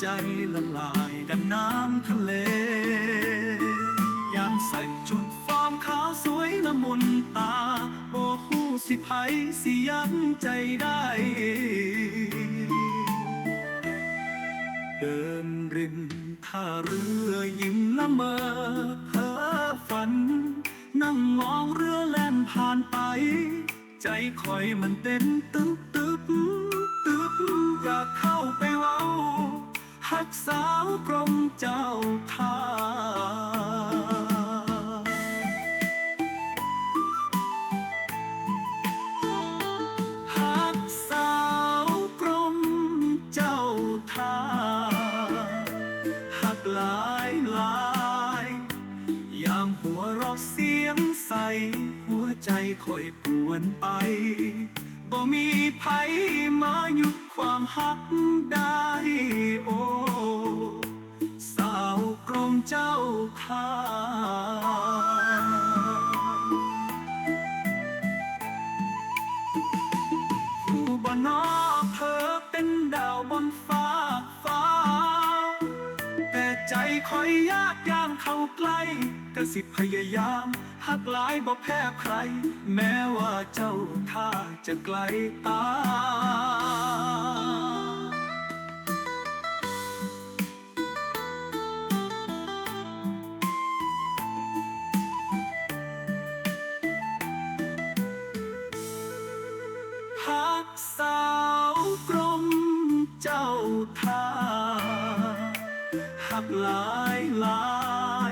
ใจละลายดังน้ำทะเล ยามใส่ชุดฟอร์มขาวสวยละมุนตาโอ้คู่สิไผสิยังใจได้ เดินริมท่าเรือยิ้มละเมอเพ้อฝัน นั่งมองเรือแล่นผ่านไป ใจคอยมันเต้นตึ๊บตึ๊บ กสาวกรมเจ้าท่าหักสาวกรมเจ้าท่าหักหลายหลายยามหัวเรอกเสียงใส หัวใจคอยปวนไปบ่มีไผมาหยุดความหักได้ นอเธอเป็นดาวบนฟ้าฟ้า แต่ใจคอยยากย่างเข้าใกล้ก็สิบพยายามหักหลายบ่แพ้ใคร แม้ว่าเจ้าท่าจะไกลตา เจ้าท่าหักหลายหลา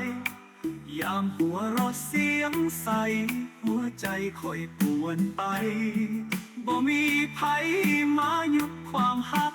ยยามหัวเรอเสียงใส หัวใจคอยปวนไปบ่มีไผมาหยุดความหัก